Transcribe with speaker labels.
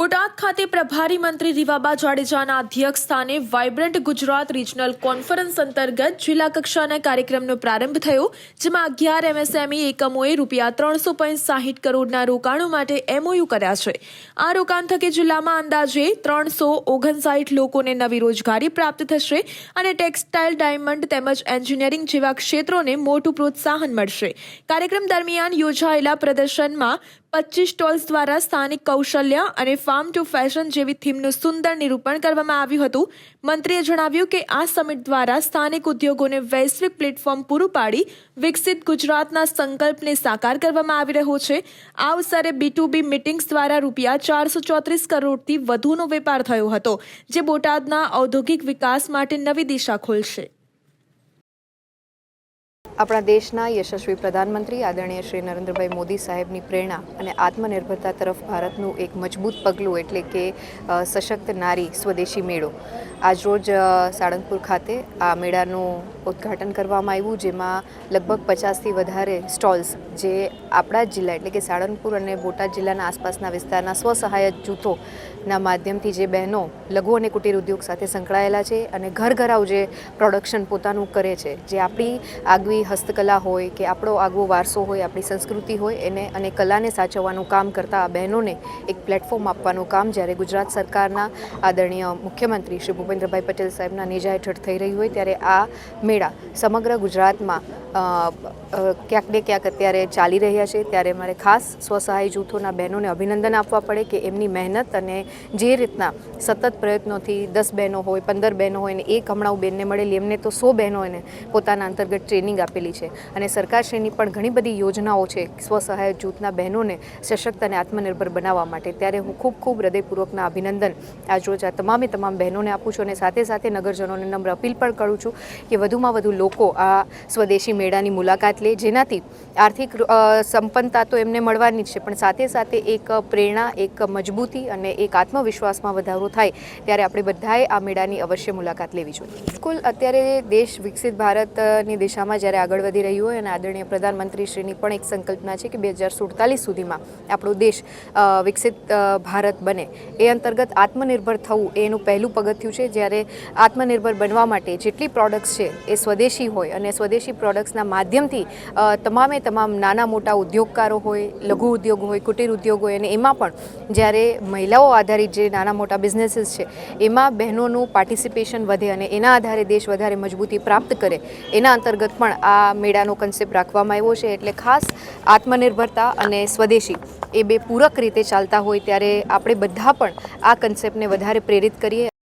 Speaker 1: બોટાદ ખાતે પ્રભારી મંત્રી રીવાબા જાડેજાના અધ્યક્ષ સ્થાને વાઇબ્રન્ટ ગુજરાત રિજનલ કોન્ફરન્સ અંતર્ગત જિલ્લા કક્ષાના કાર્યક્રમનો પ્રારંભ થયો, જેમાં અગિયાર એમએસએમઈ એકમોએ રૂપિયા ત્રણસો સાહીઠ કરોડના રોકાણો માટે એમઓયુ કર્યા છે. આ રોકાણ થકી જિલ્લામાં અંદાજે ત્રણસો ઓગણસાઠ લોકોને નવી રોજગારી પ્રાપ્ત થશે અને ટેક્સટાઇલ, ડાયમંડ તેમજ એન્જિનિયરિંગ જેવા ક્ષેત્રોને મોટું પ્રોત્સાહન મળશે. કાર્યક્રમ દરમિયાન યોજાયેલા પ્રદર્શનમાં પચીસ સ્ટોલ્સ દ્વારા સ્થાનિક કૌશલ્ય અને ફાર્મ ટુ ફેશન જેવી થીમનું સુંદર નિરૂપણ કરવામાં આવ્યું હતું. મંત્રીએ જણાવ્યું કે આ સમિટ દ્વારા સ્થાનિક ઉદ્યોગોને વૈશ્વિક પ્લેટફોર્મ પૂરું પાડી વિકસિત ગુજરાતના સંકલ્પને સાકાર કરવામાં આવી રહ્યો છે. આ અવસરે બી બી મિટિંગ્સ દ્વારા રૂપિયા ચારસો ચોત્રીસ કરોડથી વધુનો વેપાર થયો હતો, જે બોટાદના ઔદ્યોગિક વિકાસ માટે નવી દિશા ખોલશે.
Speaker 2: આપણા દેશના યશસ્વી પ્રધાનમંત્રી આદરણીય શ્રી નરેન્દ્રભાઈ મોદી સાહેબની પ્રેરણા અને આત્મનિર્ભરતા તરફ ભારતનું એક મજબૂત પગલું એટલે કે સશક્ત નારી સ્વદેશી મેળો. આજરોજ સાળંગપુર ખાતે આ મેળાનું ઉદ્ઘાટન કરવામાં આવ્યું, જેમાં લગભગ પચાસથી વધારે સ્ટોલ્સ જે આપણા જિલ્લા એટલે કે સાળંગપુર અને બોટાદ જિલ્લાના આસપાસના વિસ્તારના સ્વસહાયક જૂથોના માધ્યમથી જે બહેનો, લઘુ અને કુટીર ઉદ્યોગ સાથે સંકળાયેલા છે અને ઘર ઘરાવ જે પ્રોડક્શન પોતાનું કરે છે, જે આપણી આગવી હસ્તકલા હોય કે આપણો આગવો વારસો હોય, આપણી સંસ્કૃતિ હોય, એને અને કલાને સાચવવાનું કામ કરતા આ બહેનોને એક પ્લેટફોર્મ આપવાનું કામ જ્યારે ગુજરાત સરકારના આદરણીય મુખ્યમંત્રી શ્રી ભૂપેન્દ્રભાઈ પટેલ સાહેબના નેજા હેઠળ થઈ રહ્યું હોય, ત્યારે આ મેળા સમગ્ર ગુજરાતમાં ક્યાંક ને ક્યાંક અત્યારે ચાલી રહ્યા છે. ત્યારે મારે ખાસ સ્વસહાય જૂથોના બહેનોને અભિનંદન આપવા પડે કે એમની મહેનત અને જે રીતના સતત પ્રયત્નોથી દસ બહેનો હોય, પંદર બહેનો હોય ને એક હમણાં બેનને મળેલી, એમને તો સો બહેનોને પોતાના અંતર્ગત ટ્રેનિંગ આપેલી છે. અને સરકારશ્રીની પણ ઘણી બધી યોજનાઓ છે સ્વસહાય જૂથના બહેનોને સશક્ત અને આત્મનિર્ભર બનાવવા માટે. ત્યારે હું ખૂબ ખૂબ હૃદયપૂર્વકના અભિનંદન આજરોજ આ તમામે તમામ બહેનોને આપું છું અને સાથે સાથે નગરજનોને નમ્ર અપીલ પણ કરું છું કે વધુમાં વધુ લોકો આ સ્વદેશી મેળાની મુલાકાત લે. જેનાથી આર્થિક સંપન્નતા તો એમને મળવાની જ છે, પણ સાથે સાથે એક પ્રેરણા, એક મજબૂતી અને એક આત્મવિશ્વાસમાં વધારો થાય ત્યારે આપણે બધાએ આ મેળાની અવશ્ય મુલાકાત લેવી જોઈએ. કુલ અત્યારે દેશ વિકસિત ભારતની દિશામાં જ્યારે આગળ વધી રહ્યું હોય અને આદરણીય પ્રધાનમંત્રીશ્રીની પણ એક સંકલ્પના છે કે બે હજાર સુડતાલીસ સુધીમાં આપણો દેશ વિકસિત ભારત બને. એ અંતર્ગત આત્મનિર્ભર થવું એ એનું પહેલું પગથિયું છે. જ્યારે આત્મનિર્ભર બનવા માટે જેટલી પ્રોડક્ટ્સ છે એ સ્વદેશી હોય અને સ્વદેશી પ્રોડક્ટ્સના માધ્યમથી તમામે તમામ નાના મોટા ઉદ્યોગકારો હોય, લઘુ ઉદ્યોગ હોય, કુટીર ઉદ્યોગ હોય અને એમાં પણ જ્યારે મહિલાઓ આધારિત જે નાના મોટા બિઝનેસીસ છે, એમાં બહેનોનું પાર્ટિસિપેશન વધે અને એના આધારે દેશ વધારે મજબૂતી પ્રાપ્ત કરે, એના અંતર્ગત પણ આ મેળાનો કન્સેપ્ટ રાખવામાં આવ્યો છે એટલે ખાસ આત્મનિર્ભરતા અને સ્વદેશી એ બે પૂરક રીતે ચાલતા હોય ત્યારે આપણે બધા પણ આ કન્સેપ્ટને વધારે પ્રેરિત કરીએ.